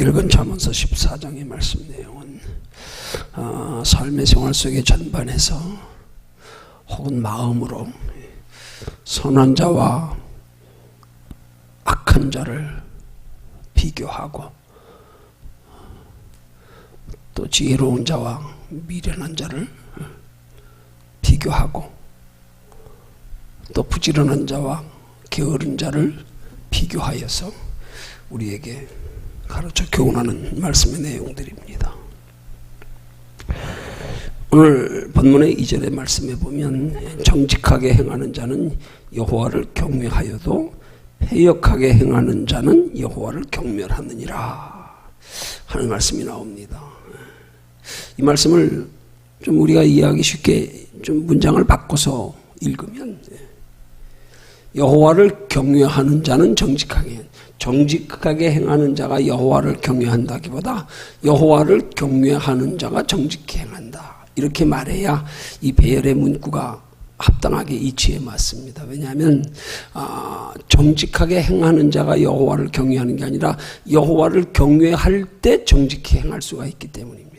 읽은 잠언서 14장의 말씀 내용은 어, 삶의 생활 속의 전반에서 혹은 마음으로 선한 자와 악한 자를 비교하고 또 지혜로운 자와 미련한 자를 비교하고 또 부지런한 자와 게으른 자를 비교하여서 우리에게 가르쳐 교훈하는 말씀의 내용들입니다. 오늘 본문의 이절의 말씀에 보면 정직하게 행하는 자는 여호와를 경외하여도 해역하게 행하는 자는 여호와를 경멸하느니라 하는 말씀이 나옵니다. 이 말씀을 좀 우리가 이해하기 쉽게 좀 문장을 바꿔서 읽으면 여호와를 경외하는 자는 정직하게 정직하게 행하는 자가 여호와를 경외한다기보다 여호와를 경외하는 자가 정직히 행한다. 이렇게 말해야 이 배열의 문구가 합당하게 이치에 맞습니다. 왜냐하면 아, 정직하게 행하는 자가 여호와를 경외하는 게 아니라 여호와를 경외할 때 정직히 행할 수가 있기 때문입니다.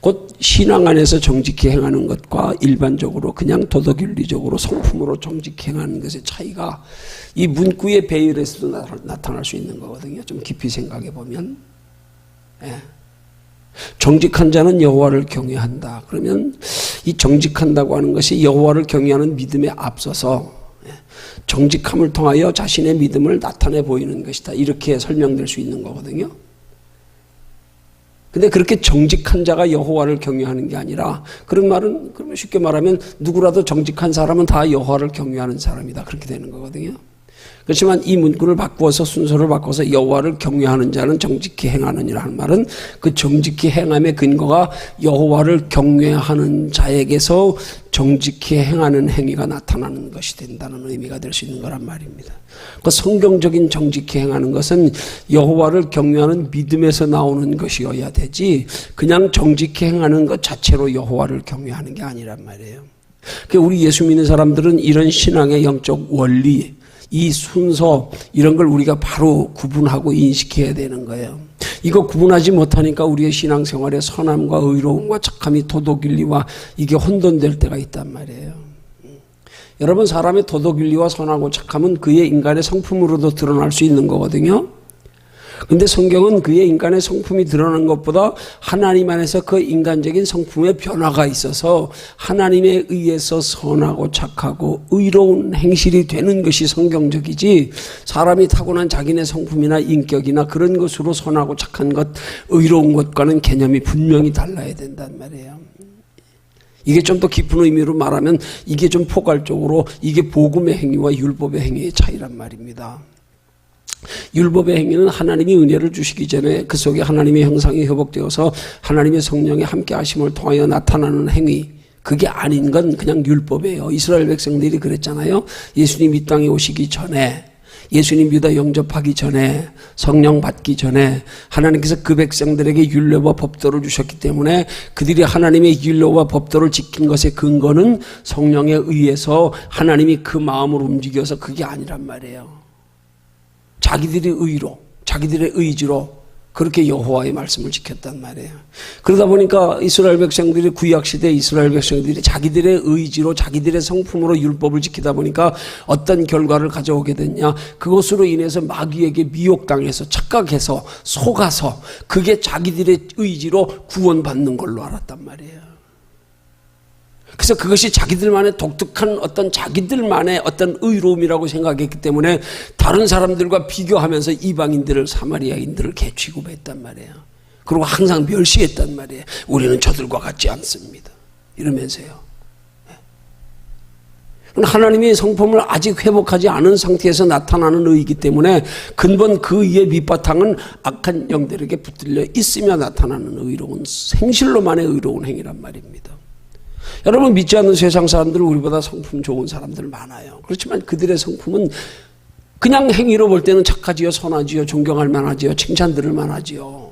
곧 신앙 안에서 정직히 행하는 것과 일반적으로 그냥 도덕윤리적으로 성품으로 정직히 행하는 것의 차이가 이 문구의 배열에서도 나타날 수 있는 거거든요. 좀 깊이 생각해 보면. 예. 정직한 자는 여호와를 경외한다. 그러면 이 정직한다고 하는 것이 여호와를 경외하는 믿음에 앞서서 예, 정직함을 통하여 자신의 믿음을 나타내 보이는 것이다. 이렇게 설명될 수 있는 거거든요. 근데 그렇게 정직한 자가 여호와를 경외하는 게 아니라 그런 말은 그러면 쉽게 말하면 누구라도 정직한 사람은 다 여호와를 경외하는 사람이다. 그렇게 되는 거거든요. 그렇지만 이 문구를 바꾸어서 순서를 바꿔서 여호와를 경외하는 자는 정직히 행하느니라 하는 말은 그 정직히 행함의 근거가 여호와를 경외하는 자에게서 정직히 행하는 행위가 나타나는 것이 된다는 의미가 될 수 있는 거란 말입니다. 그 성경적인 정직히 행하는 것은 여호와를 경외하는 믿음에서 나오는 것이어야 되지 그냥 정직히 행하는 것 자체로 여호와를 경외하는 게 아니란 말이에요. 그 우리 예수 믿는 사람들은 이런 신앙의 영적 원리 이 순서 이런 걸 우리가 바로 구분하고 인식해야 되는 거예요. 이거 구분하지 못하니까 우리의 신앙생활에 선함과 의로움과 착함이 도덕윤리와 이게 혼돈될 때가 있단 말이에요. 여러분 사람의 도덕윤리와 선하고 착함은 그의 인간의 성품으로도 드러날 수 있는 거거든요. 근데 성경은 그의 인간의 성품이 드러난 것보다 하나님 안에서 그 인간적인 성품의 변화가 있어서 하나님에 의해서 선하고 착하고 의로운 행실이 되는 것이 성경적이지 사람이 타고난 자기네 성품이나 인격이나 그런 것으로 선하고 착한 것, 의로운 것과는 개념이 분명히 달라야 된단 말이에요. 이게 좀 더 깊은 의미로 말하면 이게 좀 포괄적으로 이게 복음의 행위와 율법의 행위의 차이란 말입니다. 율법의 행위는 하나님이 은혜를 주시기 전에 그 속에 하나님의 형상이 회복되어서 하나님의 성령의 함께 하심을 통하여 나타나는 행위 그게 아닌 건 그냥 율법이에요. 이스라엘 백성들이 그랬잖아요. 예수님 이 땅에 오시기 전에 예수님 믿어 영접하기 전에 성령 받기 전에 하나님께서 그 백성들에게 율례와 법도를 주셨기 때문에 그들이 하나님의 율례와 법도를 지킨 것의 근거는 성령에 의해서 하나님이 그 마음을 움직여서 그게 아니란 말이에요. 자기들의 의로, 자기들의 의지로 그렇게 여호와의 말씀을 지켰단 말이에요. 그러다 보니까 이스라엘 백성들이 구약 시대 이스라엘 백성들이 자기들의 의지로 자기들의 성품으로 율법을 지키다 보니까 어떤 결과를 가져오게 됐냐? 그것으로 인해서 마귀에게 미혹당해서 착각해서 속아서 그게 자기들의 의지로 구원받는 걸로 알았단 말이에요. 그래서 그것이 자기들만의 독특한 어떤 자기들만의 어떤 의로움이라고 생각했기 때문에 다른 사람들과 비교하면서 이방인들을 사마리아인들을 개취급했단 말이에요. 그리고 항상 멸시했단 말이에요. 우리는 저들과 같지 않습니다. 이러면서요. 하나님의 성품을 아직 회복하지 않은 상태에서 나타나는 의이기 때문에 근본 그 의의 밑바탕은 악한 영들에게 붙들려 있으며 나타나는 의로운 생실로만의 의로운 행위란 말입니다. 여러분 믿지 않는 세상 사람들은 우리보다 성품 좋은 사람들 많아요. 그렇지만 그들의 성품은 그냥 행위로 볼 때는 착하지요, 선하지요, 존경할 만하지요, 칭찬 들을 만하지요.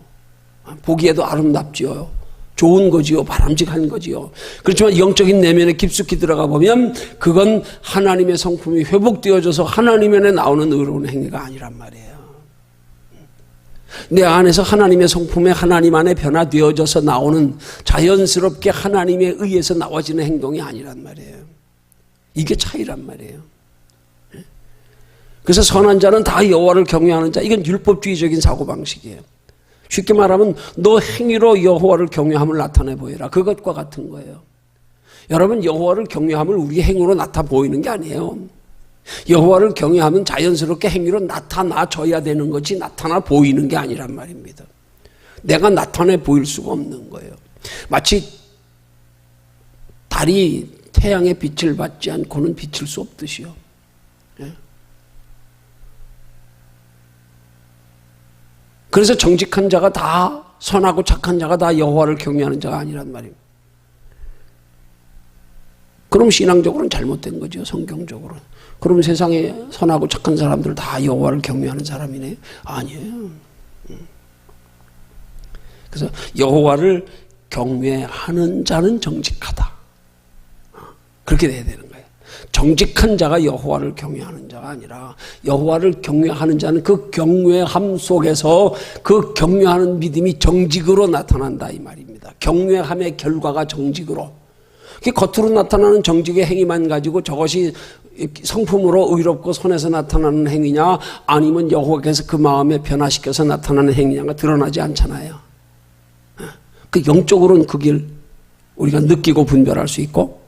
보기에도 아름답지요. 좋은 거지요, 바람직한 거지요. 그렇지만 영적인 내면에 깊숙이 들어가 보면 그건 하나님의 성품이 회복되어져서 하나님 안에 나오는 의로운 행위가 아니란 말이에요. 내 안에서 하나님의 성품에 하나님 안에 변화되어져서 나오는 자연스럽게 하나님에 의해서 나와지는 행동이 아니란 말이에요. 이게 차이란 말이에요. 예? 그래서 선한 자는 다 여호와를 경외하는 자. 이건 율법주의적인 사고 방식이에요. 쉽게 말하면 너 행위로 여호와를 경외함을 나타내 보이라. 그것과 같은 거예요. 여러분 여호와를 경외함을 우리 행위로 나타 보이는 게 아니에요. 여호와를 경외하면 자연스럽게 행위로 나타나줘야 되는 거지 나타나 보이는 게 아니란 말입니다. 내가 나타내 보일 수가 없는 거예요. 마치 달이 태양의 빛을 받지 않고는 비칠 수 없듯이요. 예? 그래서 정직한 자가 다 선하고 착한 자가 다 여호와를 경외하는 자가 아니란 말입니다. 그럼 신앙적으로는 잘못된 거죠. 성경적으로. 그럼 세상에 선하고 착한 사람들 다 여호와를 경외하는 사람이네? 아니에요. 음. 그래서 여호와를 경외하는 자는 정직하다. 어, 그렇게 돼야 되는 거예요. 정직한 자가 여호와를 경외하는 자가 아니라 여호와를 경외하는 자는 그 경외함 속에서 그 경외하는 믿음이 정직으로 나타난다 이 말입니다. 경외함의 결과가 정직으로. 겉으로 나타나는 정직의 행위만 가지고 저것이 성품으로 의롭고 손에서 나타나는 행위냐 아니면 여호와께서 그 마음에 변화시켜서 나타나는 행위냐가 드러나지 않잖아요. 그 영적으로는 그 길 우리가 느끼고 분별할 수 있고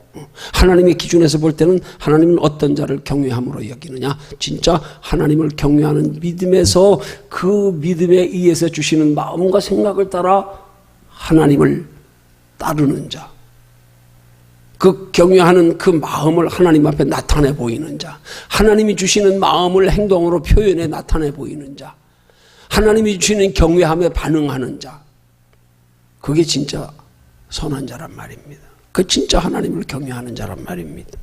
하나님의 기준에서 볼 때는 하나님은 어떤 자를 경외함으로 여기느냐 진짜 하나님을 경외하는 믿음에서 그 믿음에 의해서 주시는 마음과 생각을 따라 하나님을 따르는 자. 그 경외하는 그 마음을 하나님 앞에 나타내 보이는 자. 하나님이 주시는 마음을 행동으로 표현해 나타내 보이는 자. 하나님이 주시는 경외함에 반응하는 자. 그게 진짜 선한 자란 말입니다. 그 진짜 하나님을 경외하는 자란 말입니다.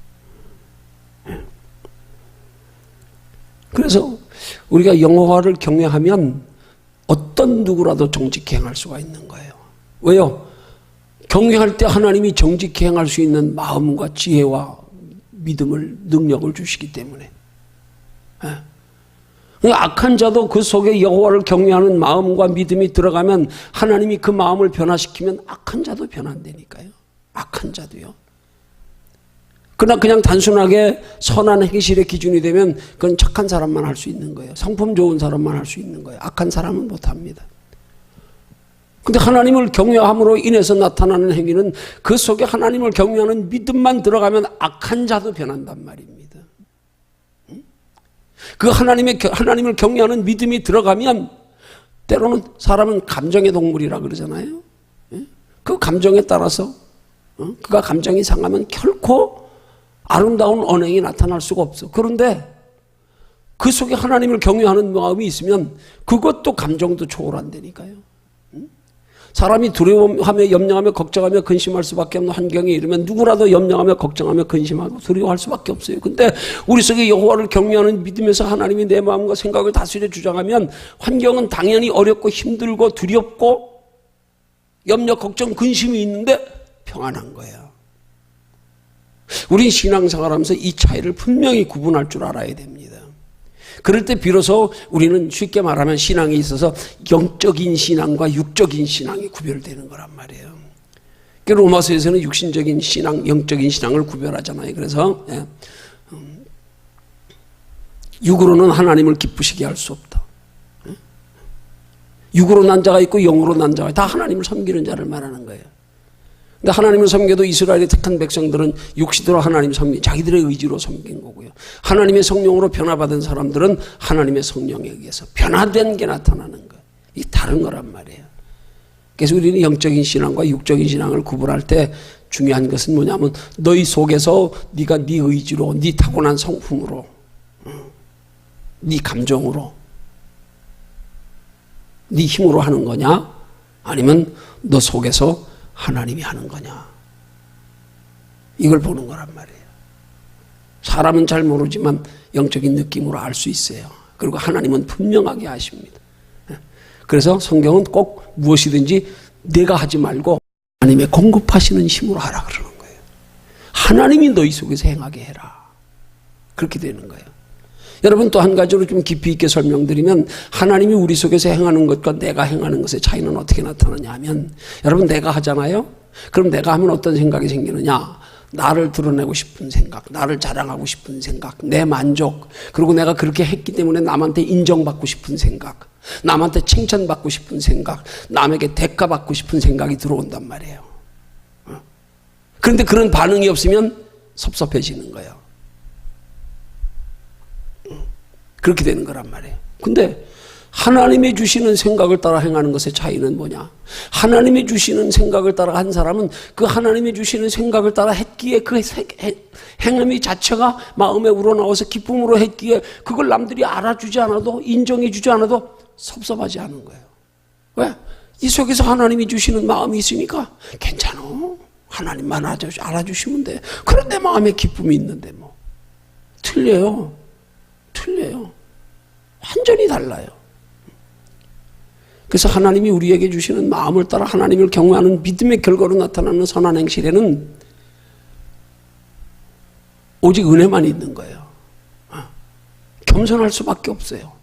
예. 그래서 우리가 영어화를 경외하면 어떤 누구라도 정직히 행할 수가 있는 거예요. 왜요? 경외할 때 하나님이 정직히 행할 수 있는 마음과 지혜와 믿음을 능력을 주시기 때문에 예. 그러니까 악한 자도 그 속에 여호와를 경외하는 마음과 믿음이 들어가면 하나님이 그 마음을 변화시키면 악한 자도 변한다니까요. 악한 자도요. 그러나 그냥 단순하게 선한 행실의 기준이 되면 그건 착한 사람만 할 수 있는 거예요. 성품 좋은 사람만 할 수 있는 거예요. 악한 사람은 못합니다. 근데 하나님을 경외함으로 인해서 나타나는 행위는 그 속에 하나님을 경외하는 믿음만 들어가면 악한 자도 변한단 말입니다. 그 하나님의 하나님을 경외하는 믿음이 들어가면 때로는 사람은 감정의 동물이라 그러잖아요. 그 감정에 따라서 어? 그가 감정이 상하면 결코 아름다운 언행이 나타날 수가 없어. 그런데 그 속에 하나님을 경외하는 마음이 있으면 그것도 감정도 초월한다니까요. 사람이 두려움하며 염려하며 걱정하며 근심할 수밖에 없는 환경에 이르면 누구라도 염려하며 걱정하며 근심하고 두려워할 수밖에 없어요. 근데 우리 속에 여호와를 경외하는 믿음에서 하나님이 내 마음과 생각을 다스려 주장하면 환경은 당연히 어렵고 힘들고 두렵고 염려, 걱정, 근심이 있는데 평안한 거예요. 우린 신앙생활하면서 이 차이를 분명히 구분할 줄 알아야 됩니다. 그럴 때 비로소 우리는 쉽게 말하면 신앙에 있어서 영적인 신앙과 육적인 신앙이 구별되는 거란 말이에요. 로마서에서는 육신적인 신앙, 영적인 신앙을 구별하잖아요. 그래서 예. 음, 육으로는 하나님을 기쁘시게 할 수 없다. 예. 육으로 난 자가 있고 영으로 난 자가 다 하나님을 섬기는 자를 말하는 거예요. 근데 하나님을 섬겨도 이스라엘의 택한 백성들은 육시대로 하나님 섬기, 자기들의 의지로 섬긴 거고요. 하나님의 성령으로 변화받은 사람들은 하나님의 성령에 의해서 변화된 게 나타나는 거예요. 이 다른 거란 말이에요. 그래서 우리는 영적인 신앙과 육적인 신앙을 구분할 때 중요한 것은 뭐냐면 너희 속에서 네가 네 의지로, 네 타고난 성품으로, 네 감정으로, 네 힘으로 하는 거냐? 아니면 너 속에서 하나님이 하는 거냐. 이걸 보는 거란 말이에요. 사람은 잘 모르지만 영적인 느낌으로 알 수 있어요. 그리고 하나님은 분명하게 아십니다. 그래서 성경은 꼭 무엇이든지 내가 하지 말고 하나님의 공급하시는 힘으로 하라 그러는 거예요. 하나님이 너희 속에서 행하게 해라. 그렇게 되는 거예요. 여러분 또 한 가지로 좀 깊이 있게 설명드리면 하나님이 우리 속에서 행하는 것과 내가 행하는 것의 차이는 어떻게 나타나냐 하면 여러분 내가 하잖아요. 그럼 내가 하면 어떤 생각이 생기느냐? 나를 드러내고 싶은 생각, 나를 자랑하고 싶은 생각, 내 만족, 그리고 내가 그렇게 했기 때문에 남한테 인정받고 싶은 생각, 남한테 칭찬받고 싶은 생각, 남에게 대가받고 싶은 생각이 들어온단 말이에요. 어? 그런데 그런 반응이 없으면 섭섭해지는 거예요. 어? 그렇게 되는 거란 말이에요. 근데 하나님이 주시는 생각을 따라 행하는 것의 차이는 뭐냐? 하나님이 주시는 생각을 따라 한 사람은 그 하나님이 주시는 생각을 따라 했기에 그 행함이 자체가 마음에 우러나와서 기쁨으로 했기에 그걸 남들이 알아주지 않아도 인정해주지 않아도 섭섭하지 않은 거예요. 왜? 이 속에서 하나님이 주시는 마음이 있으니까 괜찮아. 하나님만 알아주시면 돼. 그런데 마음에 기쁨이 있는데 뭐. 틀려요. 틀려요. 완전히 달라요. 그래서 하나님이 우리에게 주시는 마음을 따라 하나님을 경외하는 믿음의 결과로 나타나는 선한 행실에는 오직 은혜만 있는 거예요. 어. 겸손할 수밖에 없어요.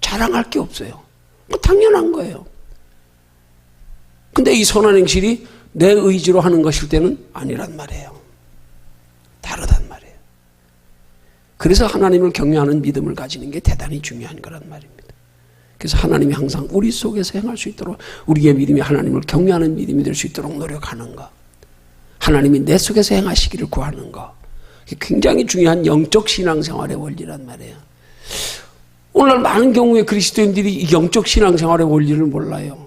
자랑할 게 없어요. 뭐 당연한 거예요. 근데 이 선한 행실이 내 의지로 하는 것일 때는 아니란 말이에요. 다르단 말이에요. 그래서 하나님을 경외하는 믿음을 가지는 게 대단히 중요한 거란 말입니다. 그래서 하나님이 항상 우리 속에서 행할 수 있도록 우리의 믿음이 하나님을 경외하는 믿음이 될 수 있도록 노력하는 것. 하나님이 내 속에서 행하시기를 구하는 것. 굉장히 중요한 영적 신앙생활의 원리란 말이에요. 오늘 많은 경우에 그리스도인들이 이 영적 신앙생활의 원리를 몰라요.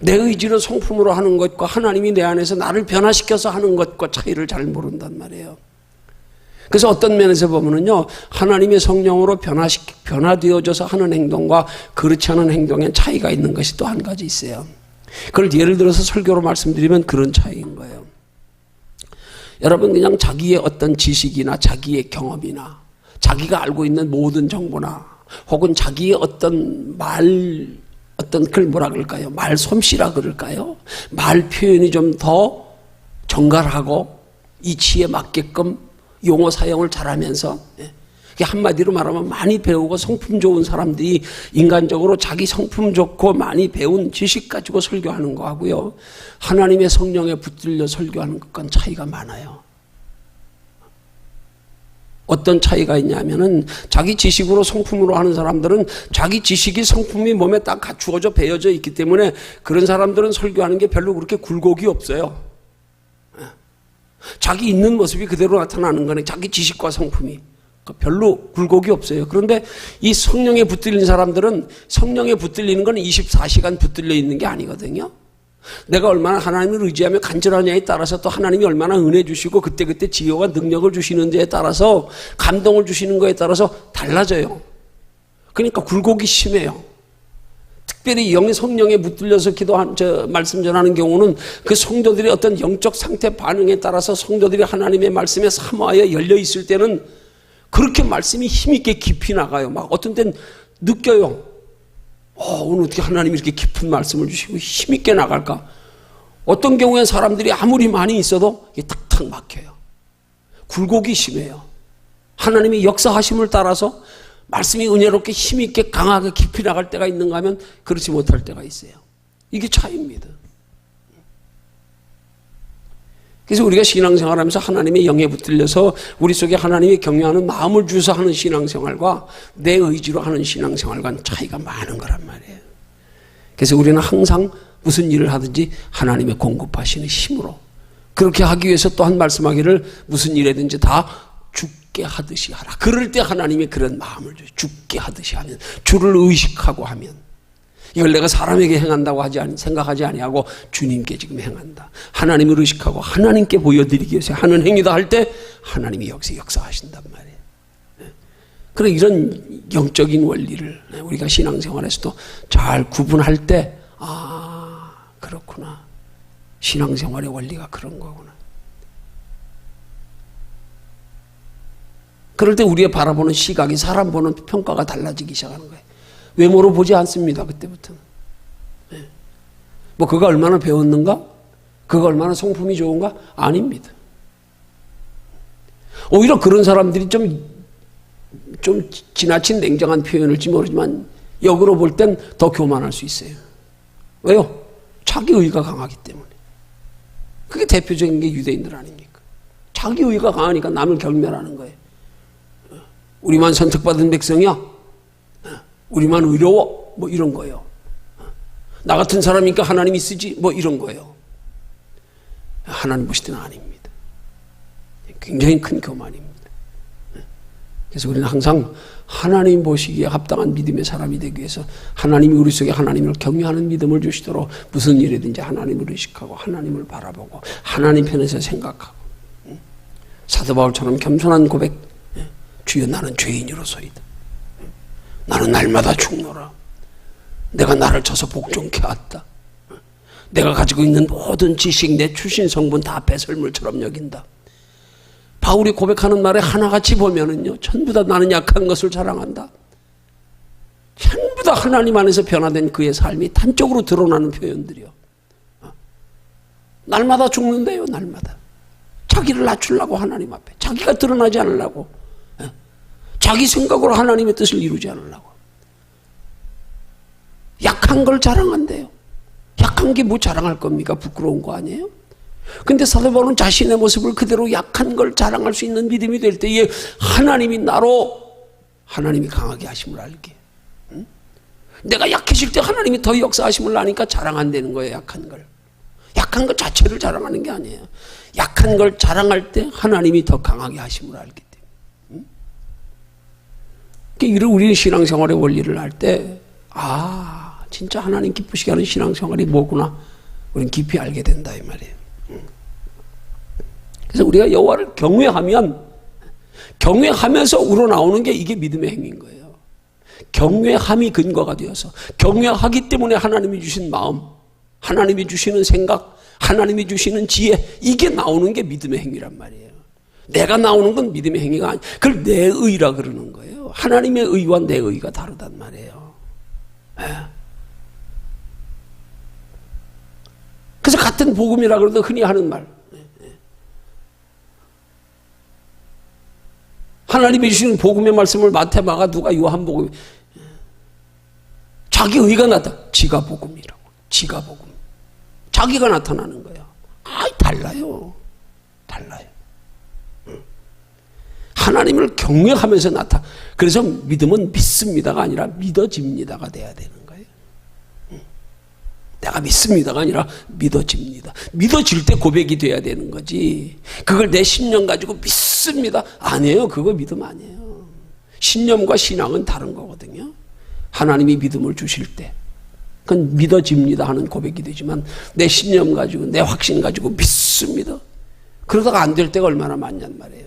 내 의지로 성품으로 하는 것과 하나님이 내 안에서 나를 변화시켜서 하는 것과 차이를 잘 모른단 말이에요. 그래서 어떤 면에서 보면은요, 하나님의 성령으로 변화시, 변화되어져서 하는 행동과 그렇지 않은 행동에 차이가 있는 것이 또 한 가지 있어요. 그걸 예를 들어서 설교로 말씀드리면 그런 차이인 거예요. 여러분, 그냥 자기의 어떤 지식이나 자기의 경험이나 자기가 알고 있는 모든 정보나 혹은 자기의 어떤 말, 어떤 글 뭐라 그럴까요? 말 솜씨라 그럴까요? 말 표현이 좀 더 정갈하고 이치에 맞게끔 용어 사용을 잘하면서 예. 한마디로 말하면 많이 배우고 성품 좋은 사람들이 인간적으로 자기 성품 좋고 많이 배운 지식 가지고 설교하는 거하고요. 하나님의 성령에 붙들려 설교하는 것과는 차이가 많아요. 어떤 차이가 있냐면은 자기 지식으로 성품으로 하는 사람들은 자기 지식이 성품이 몸에 딱 갖추어져 배어져 있기 때문에 그런 사람들은 설교하는 게 별로 그렇게 굴곡이 없어요. 자기 있는 모습이 그대로 나타나는 거네. 자기 지식과 성품이. 그 별로 굴곡이 없어요. 그런데 이 성령에 붙들린 사람들은 성령에 붙들리는 건 24시간 붙들려 있는 게 아니거든요. 내가 얼마나 하나님을 의지하며 간절하냐에 따라서 또 하나님이 얼마나 은혜 주시고 그때그때 지혜와 능력을 주시는 데에 따라서 감동을 주시는 거에 따라서 달라져요. 그러니까 굴곡이 심해요. 특별히 영의 성령에 붙들려서 기도한 저 말씀 전하는 경우는 그 성도들의 어떤 영적 상태 반응에 따라서 성도들이 하나님의 말씀에 사모하여 열려 있을 때는 그렇게 말씀이 힘있게 깊이 나가요. 막 어떤 땐 느껴요. 어, 오늘 어떻게 하나님이 이렇게 깊은 말씀을 주시고 힘있게 나갈까? 어떤 경우엔 사람들이 아무리 많이 있어도 이게 탁탁 막혀요. 굴곡이 심해요. 하나님이 역사하심을 따라서 말씀이 은혜롭게 힘있게 강하게 깊이 나갈 때가 있는가 하면 그렇지 못할 때가 있어요. 이게 차이입니다. 그래서 우리가 신앙생활 하면서 하나님의 영에 붙들려서 우리 속에 하나님이 경외하는 마음을 주서 하는 신앙생활과 내 의지로 하는 신앙생활과는 차이가 많은 거란 말이에요. 그래서 우리는 항상 무슨 일을 하든지 하나님의 공급하시는 힘으로 그렇게 하기 위해서 또한 말씀하기를 무슨 일이든지 다 죽게 하듯이 하라. 그럴 때 하나님이 그런 마음을 줘. 죽게 하듯이 하면 주를 의식하고 하면 이걸 내가 사람에게 행한다고 하지 아니, 생각하지 아니하고 주님께 지금 행한다. 하나님을 의식하고 하나님께 보여드리기 위해서 하는 행위다 할 때 하나님이 여기서 역사하신단 말이에요. 네. 그런 이런 영적인 원리를 우리가 신앙생활에서도 잘 구분할 때, 아, 그렇구나. 신앙생활의 원리가 그런 거구나. 그럴 때 우리의 바라보는 시각이 사람 보는 평가가 달라지기 시작하는 거예요. 외모로 보지 않습니다. 그때부터는. 네. 뭐 그가 얼마나 배웠는가? 그가 얼마나 성품이 좋은가? 아닙니다. 오히려 그런 사람들이 좀 좀 지나친 냉정한 표현일지 모르지만 역으로 볼 땐 더 교만할 수 있어요. 왜요? 자기 의가 강하기 때문에. 그게 대표적인 게 유대인들 아닙니까? 자기 의가 강하니까 남을 경멸하는 거예요. 우리만 선택받은 백성이야. 우리만 의로워. 뭐 이런 거예요. 나 같은 사람이니까 하나님이 쓰지. 뭐 이런 거예요. 하나님 보실 때는 아닙니다. 굉장히 큰 교만입니다. 그래서 우리는 항상 하나님 보시기에 합당한 믿음의 사람이 되기 위해서 하나님이 우리 속에 하나님을 경외하는 믿음을 주시도록 무슨 일이든지 하나님을 의식하고 하나님을 바라보고 하나님 편에서 생각하고 사도 바울처럼 겸손한 고백 주여 나는 죄인으로서이다. 나는 날마다 죽노라. 내가 나를 쳐서 복종케 하다. 내가 가지고 있는 모든 지식, 내 출신 성분 다 배설물처럼 여긴다. 바울이 고백하는 말에 하나같이 보면은요, 전부 다 나는 약한 것을 자랑한다. 전부 다 하나님 안에서 변화된 그의 삶이 단적으로 드러나는 표현들이요. 날마다 죽는데요, 날마다. 자기를 낮추려고 하나님 앞에. 자기가 드러나지 않으려고. 자기 생각으로 하나님의 뜻을 이루지 않으려고. 약한 걸 자랑한대요. 약한 게 뭐 자랑할 겁니까? 부끄러운 거 아니에요? 근데 사도 바울은 자신의 모습을 그대로 약한 걸 자랑할 수 있는 믿음이 될 때에 하나님이 나로 하나님이 강하게 하심을 알게. 응? 내가 약해질 때 하나님이 더 역사하심을 아니까 자랑한다는 거예요, 약한 걸. 약한 것 자체를 자랑하는 게 아니에요. 약한 걸 자랑할 때 하나님이 더 강하게 하심을 때문에. 응? 그러니까 우리는 신앙생활의 원리를 할 때, 아, 진짜 하나님 기쁘시게 하는 신앙생활이 뭐구나. 우리는 깊이 알게 된다, 이 말이에요. 그래서 우리가 여호와를 경외하면 경외하면서 우러나오는 게 이게 믿음의 행위인 거예요. 경외함이 근거가 되어서 경외하기 때문에 하나님이 주신 마음, 하나님이 주시는 생각, 하나님이 주시는 지혜 이게 나오는 게 믿음의 행위란 말이에요. 내가 나오는 건 믿음의 행위가 아니. 그걸 내 의라 그러는 거예요. 하나님의 의와 내 의가 다르단 말이에요. 네. 그래서 같은 복음이라 그래도 흔히 하는 말. 하나님이 주시는 복음의 말씀을 마태, 마가, 누가, 요한복음 자기 의가 나타. 지가 복음이라고. 지가 복음. 자기가 나타나는 거야. 아, 달라요. 달라요. 하나님을 경외하면서 나타. 그래서 믿음은 믿습니다가 아니라 믿어집니다가 돼야 되는 거예요. 내가 믿습니다가 아니라 믿어집니다. 믿어질 때 고백이 돼야 되는 거지. 그걸 내 신념 가지고 믿습니다. 아니에요. 그거 믿음 아니에요. 신념과 신앙은 다른 거거든요. 하나님이 믿음을 주실 때. 그건 믿어집니다 하는 고백이 되지만 내 신념 가지고 내 확신 가지고 믿습니다. 그러다가 안 될 때가 얼마나 많냔 말이에요.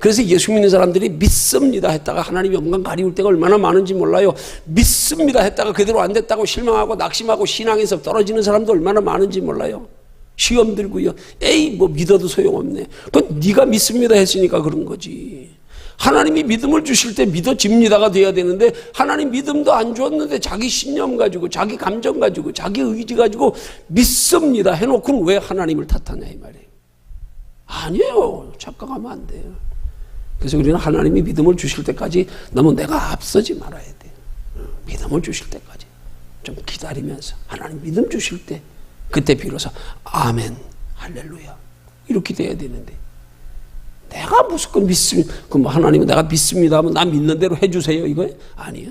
그래서 예수 믿는 사람들이 믿습니다 했다가 하나님 영광 가리울 때가 얼마나 많은지 몰라요. 믿습니다 했다가 그대로 안 됐다고 실망하고 낙심하고 신앙에서 떨어지는 사람도 얼마나 많은지 몰라요. 시험 들고요. 에이 뭐 믿어도 소용없네. 그건 네가 믿습니다 했으니까 그런 거지. 하나님이 믿음을 주실 때 믿어집니다가 돼야 되는데 하나님 믿음도 안 줬는데 자기 신념 가지고 자기 감정 가지고 자기 의지 가지고 믿습니다 해놓고는 왜 하나님을 탓하냐 이 말이에요. 아니에요. 착각하면 안 돼요. 그래서 우리는 하나님이 믿음을 주실 때까지 너무 내가 앞서지 말아야 돼. 믿음을 주실 때까지 좀 기다리면서 하나님 믿음 주실 때 그때 비로소 아멘 할렐루야 이렇게 돼야 되는데 내가 무조건 믿습 그럼 뭐 하나님은 내가 믿습니다 하면 나 믿는 대로 해주세요 이거 아니요.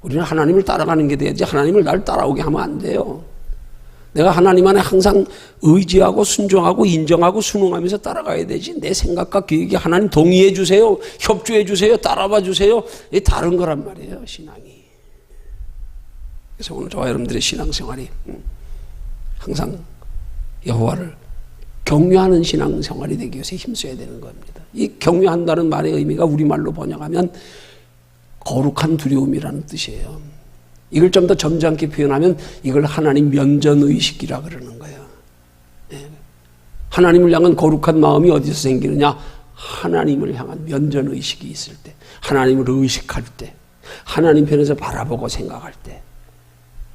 우리는 하나님을 따라가는 게 돼야지 하나님을 날 따라오게 하면 안 돼요. 내가 하나님 안에 항상 의지하고 순종하고 인정하고 순응하면서 따라가야 되지. 내 생각과 계획이 하나님 동의해 주세요. 협조해 주세요. 따라와 주세요. 이 다른 거란 말이에요. 신앙이. 그래서 오늘 저와 여러분들의 신앙생활이 음, 항상 여호와를 경외하는 신앙생활이 되기 위해서 힘써야 되는 겁니다. 이 경외한다는 말의 의미가 우리말로 번역하면 거룩한 두려움이라는 뜻이에요. 이걸 좀 더 점잖게 표현하면 이걸 하나님 면전의식이라 그러는 거예요. 네. 하나님을 향한 거룩한 마음이 어디서 생기느냐? 하나님을 향한 면전의식이 있을 때, 하나님을 의식할 때, 하나님 편에서 바라보고 생각할 때,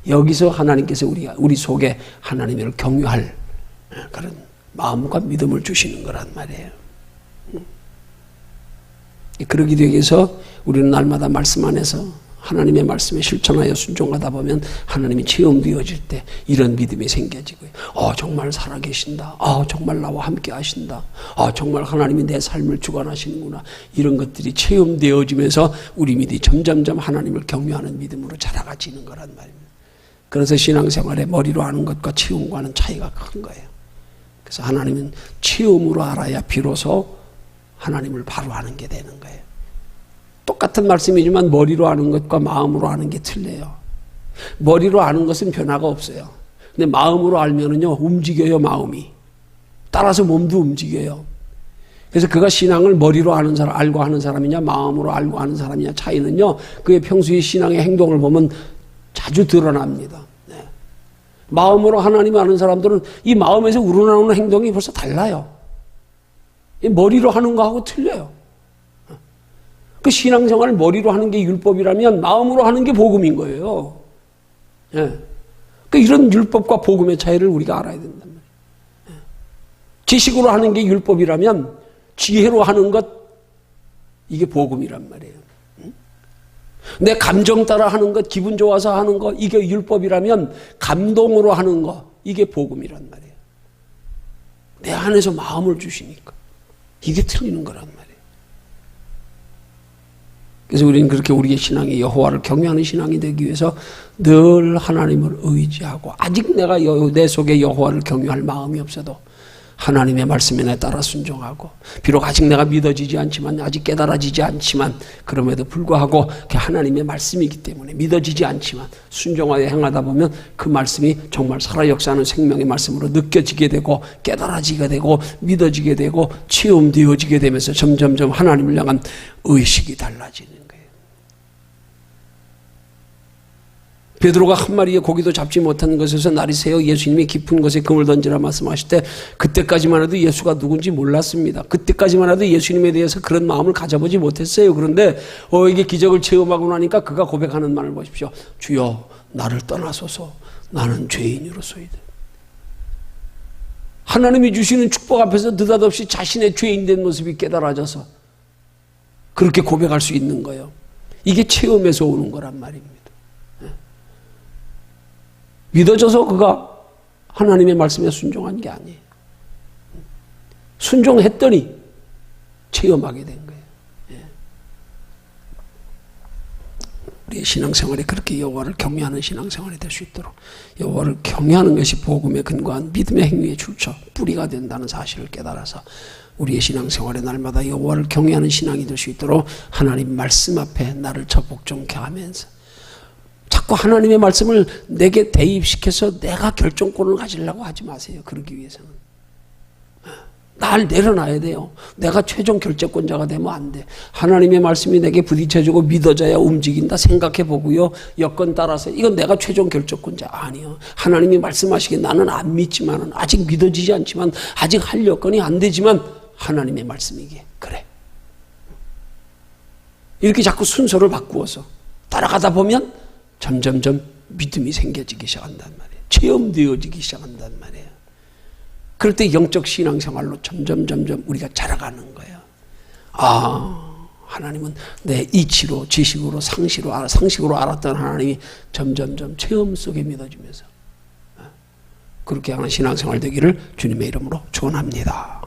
여기서 하나님께서 우리, 우리 속에 하나님을 경유할 그런 마음과 믿음을 주시는 거란 말이에요. 그러기 되기 위해서 우리는 날마다 말씀 안에서 하나님의 말씀에 실천하여 순종하다 보면 하나님이 체험 되어질 때 이런 믿음이 생겨지고요. 어, 정말 살아계신다. 아, 정말 나와 함께 하신다. 아, 정말 하나님이 내 삶을 주관하시는구나. 이런 것들이 체험되어지면서 우리 믿음이 점점점 하나님을 경외하는 믿음으로 자라가지는 거란 말입니다. 그래서 신앙생활에 머리로 아는 것과 체험과는 차이가 큰 거예요. 그래서 하나님은 체험으로 알아야 비로소 하나님을 바로 아는 게 되는 거예요. 똑같은 말씀이지만 머리로 아는 것과 마음으로 아는 게 틀려요. 머리로 아는 것은 변화가 없어요. 근데 마음으로 알면은요, 움직여요, 마음이. 따라서 몸도 움직여요. 그래서 그가 신앙을 머리로 아는 사람, 알고 하는 사람이냐, 마음으로 알고 하는 사람이냐 차이는요, 그의 평소의 신앙의 행동을 보면 자주 드러납니다. 네. 마음으로 하나님 아는 사람들은 이 마음에서 우러나오는 행동이 벌써 달라요. 이 머리로 하는 거하고 틀려요. 그 신앙생활을 머리로 하는 게 율법이라면 마음으로 하는 게 복음인 거예요. 예. 그 이런 율법과 복음의 차이를 우리가 알아야 된단 말이에요. 예. 지식으로 하는 게 율법이라면 지혜로 하는 것 이게 복음이란 말이에요. 응? 내 감정 따라 하는 것, 기분 좋아서 하는 것 이게 율법이라면 감동으로 하는 것 이게 복음이란 말이에요. 내 안에서 마음을 주시니까 이게 틀리는 거란 말이에요. 그래서 우리는 그렇게 우리의 신앙이 여호와를 경외하는 신앙이 되기 위해서 늘 하나님을 의지하고 아직 내가 내 속에 여호와를 경외할 마음이 없어도 하나님의 말씀에 따라 순종하고 비록 아직 내가 믿어지지 않지만 아직 깨달아지지 않지만 그럼에도 불구하고 하나님의 말씀이기 때문에 믿어지지 않지만 순종하여 행하다 보면 그 말씀이 정말 살아 역사하는 생명의 말씀으로 느껴지게 되고 깨달아지게 되고 믿어지게 되고 체험되어지게 되면서 점점점 하나님을 향한 의식이 달라지는 베드로가 한 마리의 고기도 잡지 못한 것에서 날이 새어 예수님이 깊은 곳에 금을 던지라 말씀하실 때 그때까지만 해도 예수가 누군지 몰랐습니다. 그때까지만 해도 예수님에 대해서 그런 마음을 가져보지 못했어요. 그런데 어 이게 기적을 체험하고 나니까 그가 고백하는 말을 보십시오. 주여 나를 떠나소서 나는 죄인으로소이다. 하나님이 주시는 축복 앞에서 느닷없이 자신의 죄인된 모습이 깨달아져서 그렇게 고백할 수 있는 거예요. 이게 체험에서 오는 거란 말입니다. 믿어져서 그가 하나님의 말씀에 순종한 게 아니에요. 순종했더니 체험하게 된 거예요. 예. 우리의 신앙생활이 그렇게 여호와를 경외하는 신앙생활이 될 수 있도록 여호와를 경외하는 것이 복음에 근거한 믿음의 행위의 출처, 뿌리가 된다는 사실을 깨달아서 우리의 신앙생활에 날마다 여호와를 경외하는 신앙이 될 수 있도록 하나님 말씀 앞에 나를 처복종케 하면서 자꾸 하나님의 말씀을 내게 대입시켜서 내가 결정권을 가지려고 하지 마세요. 그러기 위해서는. 날 내려놔야 돼요. 내가 최종 결정권자가 되면 안 돼. 하나님의 말씀이 내게 부딪혀주고 믿어져야 움직인다 생각해 보고요. 여건 따라서 이건 내가 최종 결정권자 아니요. 하나님이 말씀하시기에 나는 안 믿지만은 아직 믿어지지 않지만 아직 할 여건이 안 되지만 하나님의 말씀이기에 그래. 이렇게 자꾸 순서를 바꾸어서 따라가다 보면 점점점 믿음이 생겨지기 시작한단 말이에요. 체험되어지기 시작한단 말이에요. 그럴 때 영적 신앙생활로 점점 점점 우리가 자라가는 거예요. 아 하나님은 내 이치로 지식으로 상식으로 상식으로 알았던 하나님이 점점점 체험 속에 믿어지면서 어, 그렇게 하는 신앙생활 되기를 주님의 이름으로 축원합니다.